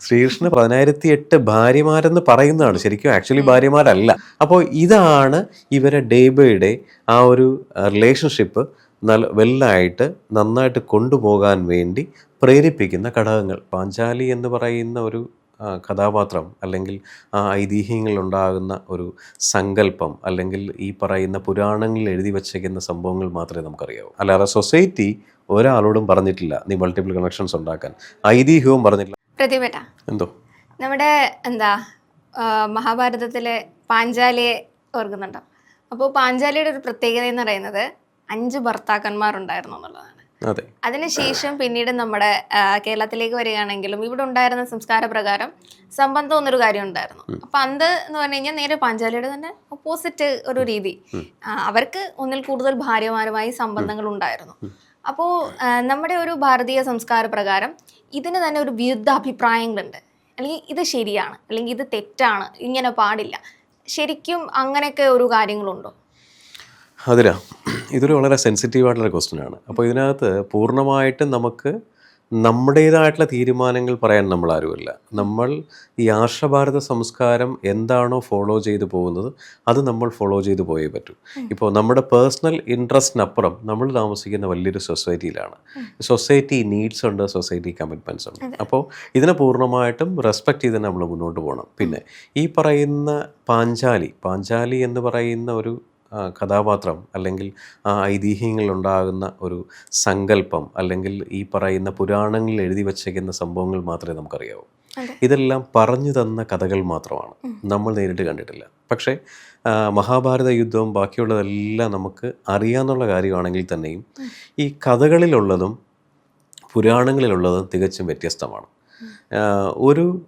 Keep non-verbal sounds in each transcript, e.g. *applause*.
ശ്രീകൃഷ്ണന് പതിനായിരത്തി എട്ട് ഭാര്യമാരെന്ന് പറയുന്നതാണ് ശരിക്കും ആക്ച്വലി ഭാര്യമാരല്ല. അപ്പോൾ ഇതാണ് ഇവരെ ഡേ ബൈ ഡേ ആ ഒരു റിലേഷൻഷിപ്പ് നല്ല വെല്ലായിട്ട് നന്നായിട്ട് കൊണ്ടുപോകാൻ വേണ്ടി പ്രേരിപ്പിക്കുന്ന ഘടകങ്ങൾ. പാഞ്ചാലി എന്ന് പറയുന്ന ഒരു കഥാപാത്രം അല്ലെങ്കിൽ ആ ഐതിഹ്യങ്ങളുണ്ടാകുന്ന ഒരു സങ്കല്പം അല്ലെങ്കിൽ ഈ പറയുന്ന പുരാണങ്ങളിൽ എഴുതി വച്ചേക്കുന്ന സംഭവങ്ങൾ മാത്രമേ നമുക്കറിയാവൂ. അല്ലാതെ സൊസൈറ്റി ഒരാളോടും പറഞ്ഞിട്ടില്ല. നീ മൾട്ടിപ്പിൾ കണക്ഷൻസ് ഉണ്ടാക്കാൻ. ഐതിഹ്യവും പറഞ്ഞിട്ടില്ല. പ്രതിഭട്ട എന്തോ? നമ്മുടെ എന്താ മഹാഭാരതത്തിലെ പാഞ്ചാലിയെ ഓർക്കുന്നുണ്ടോ? അപ്പോൾ പാഞ്ചാലിയുടെ ഒരു പ്രത്യേകത എന്ന് പറയുന്നത് അഞ്ച് ഭർത്താക്കന്മാരുണ്ടായിരുന്നു എന്നുള്ളതാണ്. അതെ. അതിനുശേഷം പിന്നീട് നമ്മുടെ കേരളത്തിലേക്ക് വരികയാണെങ്കിലും ഇവിടെ ഉണ്ടായിരുന്ന സംസ്കാര പ്രകാരം സംബന്ധം എന്നൊരു കാര്യം ഉണ്ടായിരുന്നു. അപ്പൊ അന്ത് എന്ന് പറഞ്ഞു കഴിഞ്ഞാൽ നേരെ പാഞ്ചാലിയുടെ തന്നെ ഓപ്പോസിറ്റ് ഒരു രീതി. അവർക്ക് ഒന്നിൽ കൂടുതൽ ഭാര്യമാരുമായി സംബന്ധങ്ങൾ ഉണ്ടായിരുന്നു. അപ്പോൾ നമ്മുടെ ഒരു ഭാരതീയ സംസ്കാര പ്രകാരം ഇതിന് തന്നെ ഒരു വിരുദ്ധ അഭിപ്രായങ്ങളുണ്ട് അല്ലെങ്കിൽ ഇത് ശരിയാണ് അല്ലെങ്കിൽ ഇത് തെറ്റാണ് ഇങ്ങനെ പാടില്ല. ശരിക്കും അങ്ങനെയൊക്കെ ഒരു കാര്യങ്ങളുണ്ടോ? അതിലാ. ഇതൊരു വളരെ സെൻസിറ്റീവ് ആയിട്ടുള്ള ക്വസ്റ്റ്യൻ ആണ്. അപ്പോൾ ഇതിനകത്ത് പൂർണമായിട്ടും നമുക്ക് നമ്മുടേതായിട്ടുള്ള തീരുമാനങ്ങൾ പറയാൻ നമ്മൾ ആരുമില്ല നമ്മൾ ഈ ആർഷഭാരത സംസ്കാരം എന്താണോ ഫോളോ ചെയ്തു പോകുന്നത് അത് നമ്മൾ ഫോളോ ചെയ്തു പോയേ പറ്റൂ. ഇപ്പോൾ നമ്മുടെ പേഴ്സണൽ ഇൻട്രസ്റ്റിനപ്പുറം നമ്മൾ താമസിക്കുന്ന വലിയൊരു സൊസൈറ്റിയിലാണ് സൊസൈറ്റി നീഡ്സ് ഉണ്ട് സൊസൈറ്റി കമ്മിറ്റ്മെന്റ്സ് ഉണ്ട്. അപ്പോൾ ഇതിനെ പൂർണമായിട്ടും റെസ്പെക്ട് ചെയ്ത് നമ്മൾ മുന്നോട്ട് പോകണം. പിന്നെ ഈ പറയുന്ന പാഞ്ചാലി പാഞ്ചാലി എന്ന് പറയുന്ന ഒരു കഥാപാത്രം അല്ലെങ്കിൽ ആ ഐതിഹ്യങ്ങളിലുണ്ടാകുന്ന ഒരു സങ്കല്പം അല്ലെങ്കിൽ ഈ പറയുന്ന പുരാണങ്ങളിൽ എഴുതി വച്ചേക്കുന്ന സംഭവങ്ങൾ മാത്രമേ നമുക്കറിയാവൂ. ഇതെല്ലാം പറഞ്ഞു തന്ന കഥകൾ മാത്രമാണ് നമ്മൾ നേരിട്ട് കണ്ടിട്ടില്ല. പക്ഷേ മഹാഭാരത യുദ്ധവും ബാക്കിയുള്ളതെല്ലാം നമുക്ക് അറിയാമെന്നുള്ള കാര്യമാണെങ്കിൽ തന്നെയും ഈ കഥകളിലുള്ളതും പുരാണങ്ങളിലുള്ളതും തികച്ചും വ്യത്യസ്തമാണ്. ഒരു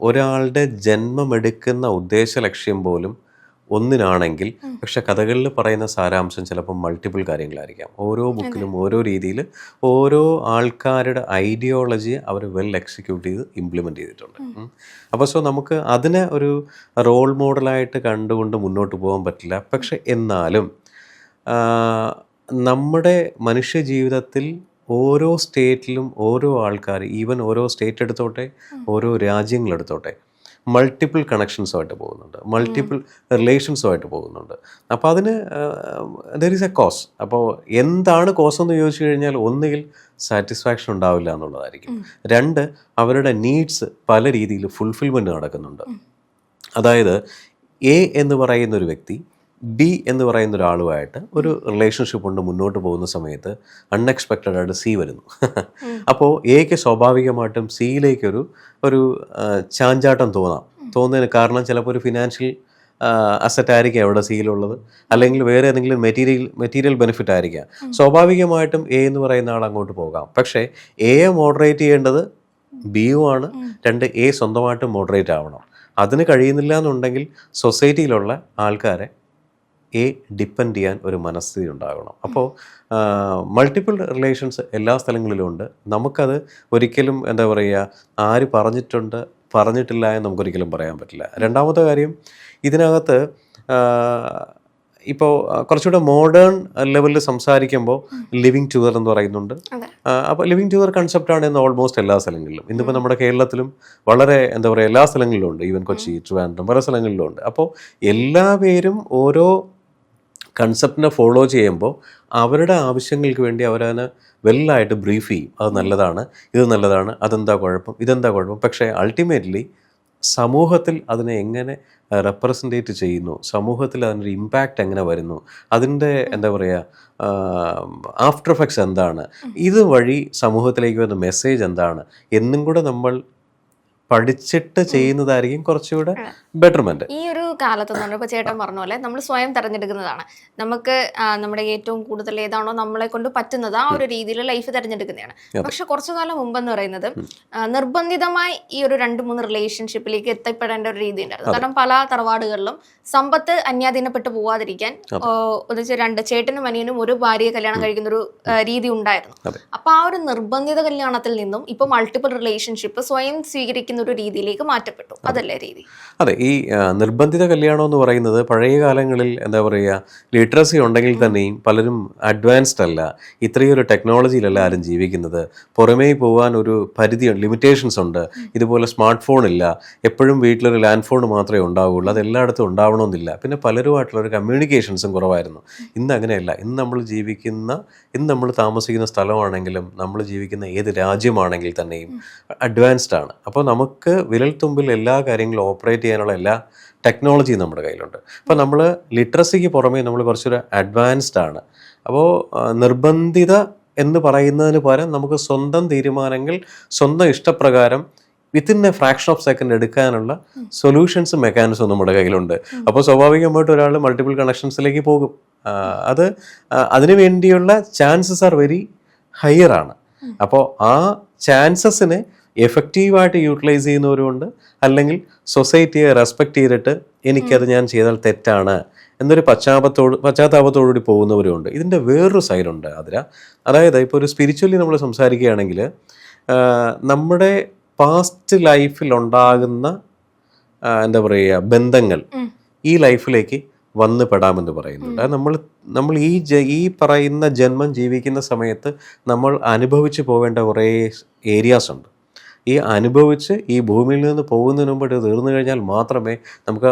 ഒരാളുടെ ജന്മമെടുക്കുന്ന ഉദ്ദേശ ലക്ഷ്യം പോലും ഒന്നിനാണെങ്കിൽ പക്ഷെ കഥകളിൽ പറയുന്ന സാരാംശം ചിലപ്പോൾ മൾട്ടിപ്പിൾ കാര്യങ്ങളായിരിക്കാം. ഓരോ ബുക്കിലും ഓരോ രീതിയിൽ ഓരോ ആൾക്കാരുടെ ഐഡിയോളജി അവർ വെൽ എക്സിക്യൂട്ട് ചെയ്ത് ഇംപ്ലിമെന്റ് ചെയ്തിട്ടുണ്ട്. അപ്പോൾ സോ നമുക്ക് അതിനെ ഒരു റോൾ മോഡലായിട്ട് കണ്ടുകൊണ്ട് മുന്നോട്ട് പോകാൻ പറ്റില്ല. പക്ഷെ എന്നാലും നമ്മുടെ മനുഷ്യ ജീവിതത്തിൽ ഓരോ സ്റ്റേറ്റിലും ഓരോ ആൾക്കാർ ഈവൻ ഓരോ സ്റ്റേറ്റ് എടുത്തോട്ടെ ഓരോ രാജ്യങ്ങളെടുത്തോട്ടെ മൾട്ടിപ്പിൾ കണക്ഷൻസുമായിട്ട് പോകുന്നുണ്ട്. മൾട്ടിപ്പിൾ റിലേഷൻസുമായിട്ട് പോകുന്നുണ്ട്. അപ്പോൾ അതിന് ദർ ഈസ് എ കോസ് അപ്പോൾ എന്താണ് കോസ് എന്ന് ചോദിച്ചു കഴിഞ്ഞാൽ ഒന്നുകിൽ സാറ്റിസ്ഫാക്ഷൻ ഉണ്ടാവില്ല എന്നുള്ളതായിരിക്കും. രണ്ട് അവരുടെ നീഡ്സ് പല രീതിയിൽ ഫുൾഫിൽമെന്റ് നടക്കുന്നുണ്ട്. അതായത് എ എന്ന് പറയുന്ന ഒരു വ്യക്തി ബി എന്ന് പറയുന്ന ഒരാളുമായിട്ട് ഒരു റിലേഷൻഷിപ്പ് ഉണ്ട് മുന്നോട്ട് പോകുന്ന സമയത്ത് അൺഎക്സ്പെക്റ്റഡ് ആയിട്ട് സി വരുന്നു. അപ്പോൾ എക്ക് സ്വാഭാവികമായിട്ടും സിയിലേക്കൊരു ഒരു ചാഞ്ചാട്ടം തോന്നാം. തോന്നുന്നതിന് കാരണം ചിലപ്പോൾ ഒരു ഫിനാൻഷ്യൽ അസറ്റ് ആയിരിക്കാം അവിടെ സിയിലുള്ളത്. അല്ലെങ്കിൽ വേറെ ഏതെങ്കിലും മെറ്റീരിയൽ മെറ്റീരിയൽ ബെനിഫിറ്റ് ആയിരിക്കാം. സ്വാഭാവികമായിട്ടും എ എന്ന് പറയുന്ന ആൾ അങ്ങോട്ട് പോകാം. പക്ഷേ എയെ മോഡറേറ്റ് ചെയ്യേണ്ടത് ബിയും ആണ്. രണ്ട് എ സ്വന്തമായിട്ട് മോഡറേറ്റ് ആവണം. അതിന് കഴിയുന്നില്ല എന്നുണ്ടെങ്കിൽ സൊസൈറ്റിയിലുള്ള ആൾക്കാരെ എ ഡിപ്പെൻഡ് ചെയ്യാൻ ഒരു മനസ്ഥിതി ഉണ്ടാകണം. അപ്പോൾ മൾട്ടിപ്പിൾ റിലേഷൻസ് എല്ലാ സ്ഥലങ്ങളിലും ഉണ്ട്. നമുക്കത് ഒരിക്കലും എന്താ പറയുക ആര് പറഞ്ഞിട്ടുണ്ട് പറഞ്ഞിട്ടില്ല എന്ന് നമുക്കൊരിക്കലും പറയാൻ പറ്റില്ല. രണ്ടാമത്തെ കാര്യം ഇതിനകത്ത് ഇപ്പോൾ കുറച്ചുകൂടെ മോഡേൺ ലെവലിൽ സംസാരിക്കുമ്പോൾ ലിവിങ് ടുഗർ എന്ന് പറയുന്നുണ്ട്. അപ്പോൾ ലിവിങ് ടുഗർ കൺസെപ്റ്റാണ് ഇന്ന് ഓൾമോസ്റ്റ് എല്ലാ സ്ഥലങ്ങളിലും. ഇന്നിപ്പോൾ നമ്മുടെ കേരളത്തിലും വളരെ എന്താ പറയുക എല്ലാ സ്ഥലങ്ങളിലും ഉണ്ട്. ഈവൻ കൊച്ചി ട്രിവാൻഡ്രം പല സ്ഥലങ്ങളിലും ഉണ്ട്. അപ്പോൾ എല്ലാ പേരും ഓരോ കൺസെപ്റ്റിനെ ഫോളോ ചെയ്യുമ്പോൾ അവരുടെ ആവശ്യങ്ങൾക്ക് വേണ്ടി അവരതിനെ വെല്ലായിട്ട് ബ്രീഫ് ചെയ്യും. അത് നല്ലതാണ് ഇത് നല്ലതാണ് അതെന്താ കുഴപ്പം ഇതെന്താ കുഴപ്പം. പക്ഷേ അൾട്ടിമേറ്റ്ലി സമൂഹത്തിൽ അതിനെ എങ്ങനെ റെപ്രസെന്റേറ്റ് ചെയ്യുന്നു സമൂഹത്തിൽ അതിനൊരു ഇമ്പാക്റ്റ് എങ്ങനെ വരുന്നു അതിന്റെ എന്താ പറയുക ആഫ്റ്റർ എഫക്ട്സ് എന്താണ് ഇത് വഴി സമൂഹത്തിലേക്ക് വരുന്ന മെസ്സേജ് എന്താണ് എന്നും കൂടെ നമ്മൾ പഠിച്ചിട്ട് ചെയ്യുന്നതായിരിക്കും കുറച്ചുകൂടെ ബെറ്റർമെന്റ് ഈ ഒരു കാലത്ത് എന്ന് ചേട്ടൻ പറഞ്ഞ പോലെ നമ്മൾ സ്വയം തിരഞ്ഞെടുക്കുന്നതാണ്. നമുക്ക് നമ്മുടെ ഏറ്റവും കൂടുതൽ ഏതാണോ നമ്മളെ കൊണ്ട് പറ്റുന്നത് ആ ഒരു രീതിയിൽ ലൈഫ് തിരഞ്ഞെടുക്കുന്നതാണ്. പക്ഷെ കുറച്ചു കാലം മുമ്പെന്ന് പറയുന്നത് നിർബന്ധിതമായി ഈ ഒരു രണ്ട് മൂന്ന് റിലേഷൻഷിപ്പിലേക്ക് എത്തിപ്പെടേണ്ട ഒരു രീതി ഉണ്ടായിരുന്നു കാരണം പല തറവാടുകളിലും സമ്പത്ത് അന്യാധീനപ്പെട്ടു പോവാതിരിക്കാൻ രണ്ട് ചേട്ടനും അനിയനും ഒരു ഭാര്യയെ കല്യാണം കഴിക്കുന്ന ഒരു രീതി ഉണ്ടായിരുന്നു. അപ്പൊ ആ ഒരു നിർബന്ധിത കല്യാണത്തിൽ നിന്നും ഇപ്പൊ മൾട്ടിപ്പിൾ റിലേഷൻഷിപ്പ് സ്വയം സ്വീകരിക്കുന്ന എന്നൊരു രീതിയിലേക്ക് മാറ്റപ്പെട്ടു. അതല്ലേ രീതി? അതെ ഈ നിർബന്ധിത കല്യാണം എന്ന് പറയുന്നത് പഴയ കാലങ്ങളിൽ എന്താ പറയുക ലിറ്ററസി ഉണ്ടെങ്കിൽ തന്നെയും പലരും അഡ്വാൻസ്ഡ് അല്ല ഇത്രയൊരു ടെക്നോളജിയിലല്ല ആരും ജീവിക്കുന്നത്. പുറമേ പോകാൻ ഒരു പരിധി ലിമിറ്റേഷൻസ് ഉണ്ട്. ഇതുപോലെ സ്മാർട്ട് ഫോൺ ഇല്ല. എപ്പോഴും വീട്ടിലൊരു ലാൻഡ് ഫോൺ മാത്രമേ ഉണ്ടാവുകയുള്ളൂ അത് എല്ലായിടത്തും ഉണ്ടാവണമെന്നില്ല. പിന്നെ പലരുമായിട്ടുള്ള ഒരു കമ്മ്യൂണിക്കേഷൻസും കുറവായിരുന്നു. ഇന്ന് അങ്ങനെയല്ല. ഇന്ന് നമ്മൾ ജീവിക്കുന്ന ഇന്ന് നമ്മൾ താമസിക്കുന്ന സ്ഥലമാണെങ്കിലും നമ്മൾ ജീവിക്കുന്ന ഏത് രാജ്യമാണെങ്കിൽ തന്നെയും അഡ്വാൻസ്ഡ് ആണ്. അപ്പോൾ നമുക്ക് വിരൽത്തുമ്പിൽ എല്ലാ കാര്യങ്ങളും ഓപ്പറേറ്റ് ചെയ്യാനുള്ള എല്ലാ ടെക്നോളജിയും നമ്മുടെ കയ്യിലുണ്ട്. അപ്പോൾ നമ്മൾ ലിറ്ററസിക്ക് പുറമേ നമ്മൾ കുറച്ചൊരു അഡ്വാൻസ്ഡ് ആണ്. അപ്പോൾ നിർബന്ധിത എന്ന് പറയുന്നതിന് പകരം നമുക്ക് സ്വന്തം തീരുമാനങ്ങൾ സ്വന്തം ഇഷ്ടപ്രകാരം within a fraction of second എടുക്കാനുള്ള സൊല്യൂഷൻസ് മെക്കാനിസം നമ്മുടെ കയ്യിലുണ്ട്. അപ്പോൾ സ്വാഭാവികമായിട്ട് ഒരാൾ മൾട്ടിപ്പിൾ കണക്ഷൻസിലേക്ക് പോകും. അത് അതിനു വേണ്ടിയുള്ള ചാൻസസ് ആർ വെരി ഹയർ ആണ്. അപ്പോൾ ആ ചാൻസസിനെ എഫക്റ്റീവായിട്ട് യൂട്ടിലൈസ് ചെയ്യുന്നവരുമുണ്ട്. അല്ലെങ്കിൽ സൊസൈറ്റിയെ റെസ്പെക്റ്റ് ചെയ്തിട്ട് എനിക്കത് ഞാൻ ചെയ്താൽ തെറ്റാണ് എന്നൊരു പശ്ചാത്തലത്തോട് പശ്ചാത്താപത്തോടുകൂടി പോകുന്നവരുമുണ്ട്. ഇതിന്റെ വേറൊരു സൈഡുണ്ട് അതിര അതായത് ഇപ്പോൾ ഒരു സ്പിരിച്വലി നമ്മൾ സംസാരിക്കുകയാണെങ്കിൽ നമ്മുടെ പാസ്റ്റ് ലൈഫിൽ ഉണ്ടാകുന്ന എന്താ പറയുക ബന്ധങ്ങൾ ഈ ലൈഫിലേക്ക് വന്ന് പെടാമെന്ന് പറയുന്നുണ്ട്. അത് നമ്മൾ നമ്മൾ ഈ ജ ഈ പറയുന്ന ജന്മം ജീവിക്കുന്ന സമയത്ത് നമ്മൾ അനുഭവിച്ചു പോവേണ്ട കുറേ ഏരിയാസ് ഉണ്ട്. ഈ അനുഭവിച്ച് ഈ ഭൂമിയിൽ നിന്ന് പോകുന്നതിന് മുമ്പ് തീർന്നു കഴിഞ്ഞാൽ മാത്രമേ നമുക്ക്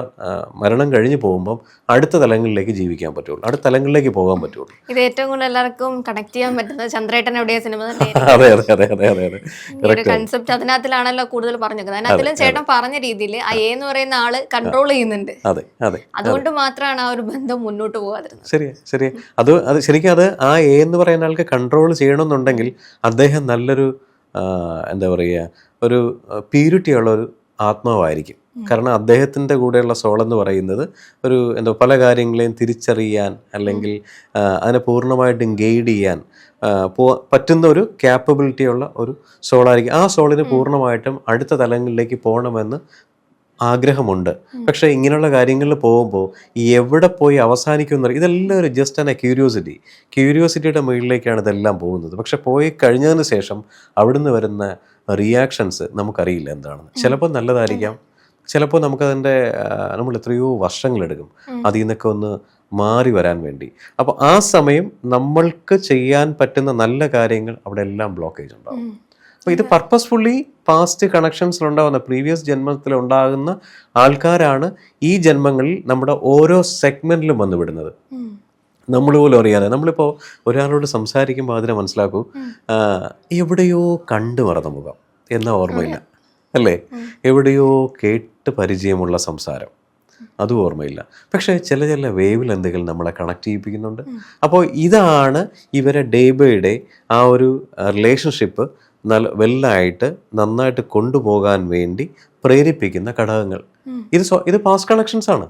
മരണം കഴിഞ്ഞ് പോകുമ്പം അടുത്ത തലങ്ങളിലേക്ക് ജീവിക്കാൻ പറ്റുള്ളൂ. അടുത്ത തലങ്ങളിലേക്ക് പോകാൻ പറ്റുള്ളൂ. ഇത് ഏറ്റവും കൂടുതൽ എല്ലാവർക്കും കണക്ട് ചെയ്യാൻ പറ്റുന്നത് ചന്ദ്രേട്ടൻ എവിടെയാ സിനിമ *laughs* അതെ അതെ അതെ അതെ അതെ കൺസെപ്റ്റ് അതിനകത്തിലാണല്ലോ കൂടുതൽ പറഞ്ഞു അതിനകത്തിലും ചേട്ടൻ പറഞ്ഞ രീതിയിൽ ആ എന്ന് പറയുന്ന ആൾ കൺട്രോൾ ചെയ്യുന്നുണ്ട്. അതെ അതെ അതുകൊണ്ട് മാത്രമാണ് ആ ഒരു ബന്ധം മുന്നോട്ട് പോകാതിരുന്നത് ശരി ശരി അത് അത് ശരിക്കും അത് ആ എ എന്ന് പറയുന്ന ആൾക്ക് കൺട്രോൾ ചെയ്യണമെന്നുണ്ടെങ്കിൽ അദ്ദേഹം നല്ലൊരു എന്താ പറയുക ഒരു പ്യൂരിറ്റിയുള്ള ഒരു ആത്മാവായിരിക്കും. കാരണം അദ്ദേഹത്തിന്റെ കൂടെയുള്ള സോൾ എന്ന് പറയുന്നത് ഒരു എന്തോ പല കാര്യങ്ങളെയും തിരിച്ചറിയാൻ അല്ലെങ്കിൽ അതിനെ പൂർണമായിട്ടും ഗൈഡ് ചെയ്യാൻ പോ- പറ്റുന്ന ഒരു ക്യാപ്പബിലിറ്റിയുള്ള ഒരു സോളായിരിക്കും. ആ സോളിന് പൂർണമായിട്ടും അടുത്ത തലങ്ങളിലേക്ക് പോകണമെന്ന് ആഗ്രഹമുണ്ട്. പക്ഷേ ഇങ്ങനെയുള്ള കാര്യങ്ങളിൽ പോകുമ്പോൾ എവിടെ പോയി അവസാനിക്കുമെന്ന് ഇതെല്ലാം ഒരു ജസ്റ്റ് ആൻ എ ക്യൂരിയോസിറ്റി ക്യൂരിയോസിറ്റിയുടെ മുകളിലേക്കാണ് ഇതെല്ലാം പോകുന്നത്. പക്ഷെ പോയി കഴിഞ്ഞതിന് ശേഷം അവിടുന്ന് വരുന്ന റിയാക്ഷൻസ് നമുക്കറിയില്ല എന്താണെന്ന് ചിലപ്പോൾ നല്ലതായിരിക്കാം. ചിലപ്പോൾ നമുക്കതിന്റെ നമ്മൾ എത്രയോ വർഷങ്ങളെടുക്കും. അതിൽ നിന്നൊക്കെ ഒന്ന് മാറി വരാൻ വേണ്ടി. അപ്പോൾ ആ സമയം നമ്മൾക്ക് ചെയ്യാൻ പറ്റുന്ന നല്ല കാര്യങ്ങൾ അവിടെ എല്ലാം ബ്ലോക്കേജ് ഉണ്ടാവും. അപ്പോൾ ഇത് പർപ്പസ്ഫുള്ളി പാസ്റ്റ് കണക്ഷൻസിൽ ഉണ്ടാകുന്ന പ്രീവിയസ് ജന്മത്തിൽ ഉണ്ടാകുന്ന ആൾക്കാരാണ് ഈ ജന്മങ്ങളിൽ നമ്മുടെ ഓരോ സെഗ്മെന്റിലും വന്നുവിടുന്നത് നമ്മൾ പോലും അറിയാതെ. നമ്മളിപ്പോൾ ഒരാളോട് സംസാരിക്കുമ്പോൾ അതിനെ മനസ്സിലാക്കൂ. എവിടെയോ കണ്ടു മറന്ന മുഖം എന്ന ഓർമ്മയില്ല. അല്ലേ? എവിടെയോ കേട്ട് പരിചയമുള്ള സംസാരം. അതും ഓർമ്മയില്ല. പക്ഷേ ചില ചില വേവ് ലെന്തുകൾ നമ്മളെ കണക്ട് ചെയ്യിപ്പിക്കുന്നുണ്ട്. അപ്പോൾ ഇതാണ് ഇവരെ ഡേ ബൈ ഡേ ആ ഒരു റിലേഷൻഷിപ്പ് നല്ല വെല്ലായിട്ട് നന്നായിട്ട് കൊണ്ടുപോകാൻ വേണ്ടി പ്രേരിപ്പിക്കുന്ന ഘടകങ്ങൾ. ഇത് ഇത് പാസ് കണക്ഷൻസ് ആണ്.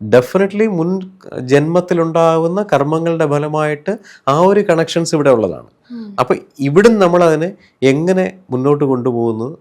ഡെഫിനറ്റ്ലി മുൻ ജന്മത്തിലുണ്ടാകുന്ന കർമ്മങ്ങളുടെ ഫലമായിട്ട് ആ ഒരു കണക്ഷൻസ് ഇവിടെ ഉള്ളതാണ്. അപ്പോൾ ഇവിടുന്ന് നമ്മൾ അതിനെ എങ്ങനെ മുന്നോട്ട് കൊണ്ടുപോകുന്നു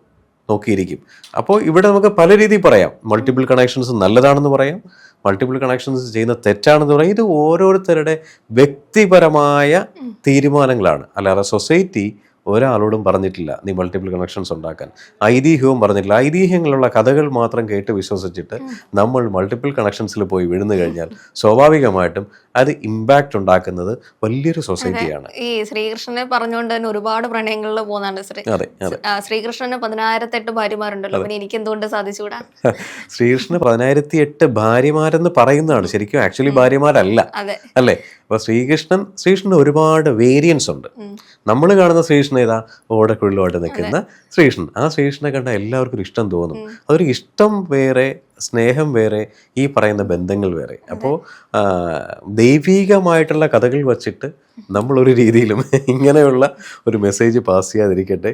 നോക്കിയിരിക്കും. അപ്പോൾ ഇവിടെ നമുക്ക് പല രീതിയിൽ പറയാം. മൾട്ടിപ്പിൾ കണക്ഷൻസ് നല്ലതാണെന്ന് പറയാം. മൾട്ടിപ്പിൾ കണക്ഷൻസ് ചെയ്യുന്ന തെറ്റാണെന്ന് പറയാം. ഇത് ഓരോരുത്തരുടെ വ്യക്തിപരമായ തീരുമാനങ്ങളാണ്. അല്ലാതെ സൊസൈറ്റി ഒരാളോടും പറഞ്ഞിട്ടില്ല നീ മൾട്ടിപ്പിൾ കണക്ഷൻസ് ഉണ്ടാക്കാൻ. ഐതിഹ്യവും പറഞ്ഞിട്ടില്ല. ഐതിഹ്യങ്ങളുള്ള കഥകൾ മാത്രം കേട്ട് വിശ്വസിച്ചിട്ട് നമ്മൾ മൾട്ടിപ്പിൾ കണക്ഷൻസിൽ പോയി വീഴുന്നു കഴിഞ്ഞാൽ സ്വാഭാവികമായിട്ടും അത് ഇമ്പാക്റ്റ് ഉണ്ടാക്കുന്നത് വലിയൊരു സൊസൈറ്റിയാണ് ഈ ശ്രീകൃഷ്ണനെ പറഞ്ഞുകൊണ്ട് തന്നെ ഒരുപാട് പ്രണയങ്ങളിൽ പോകുന്നതാണ് ശ്രീകൃഷ്ണന് പതിനായിരത്തെട്ട് ഭാര്യമാരുണ്ടല്ലോ. പിന്നെ എനിക്ക് എന്തുകൊണ്ട് സാധിച്ചുകൂടാ? *laughs* ശ്രീകൃഷ്ണന് പതിനായിരത്തി എട്ട് ഭാര്യമാരെന്ന് പറയുന്നതാണ്. ശരിക്കും ആക്ച്വലി ഭാര്യമാരല്ല. അല്ലേ? അപ്പൊ ശ്രീകൃഷ്ണൻ ശ്രീകൃഷ്ണന് ഒരുപാട് വേരിയൻസ് ഉണ്ട്. നമ്മൾ കാണുന്ന ശ്രീകൃഷ്ണൻ ഏതാ ഓടക്കുള്ളിലോട്ട് നിൽക്കുന്ന ശ്രീകൃഷ്ണൻ. ആ ശ്രീകൃഷ്ണനെ കണ്ട എല്ലാവർക്കും ഇഷ്ടം തോന്നും. അതൊരു ഇഷ്ടം വേറെ സ്നേഹം വേറെ ഈ പറയുന്ന ബന്ധങ്ങൾ വേറെ. അപ്പോൾ ദൈവീകമായിട്ടുള്ള കഥകൾ വച്ചിട്ട് നമ്മളൊരു രീതിയിലും *laughs* ഇങ്ങനെയുള്ള ഒരു മെസ്സേജ് പാസ് ചെയ്യാതിരിക്കട്ടെ.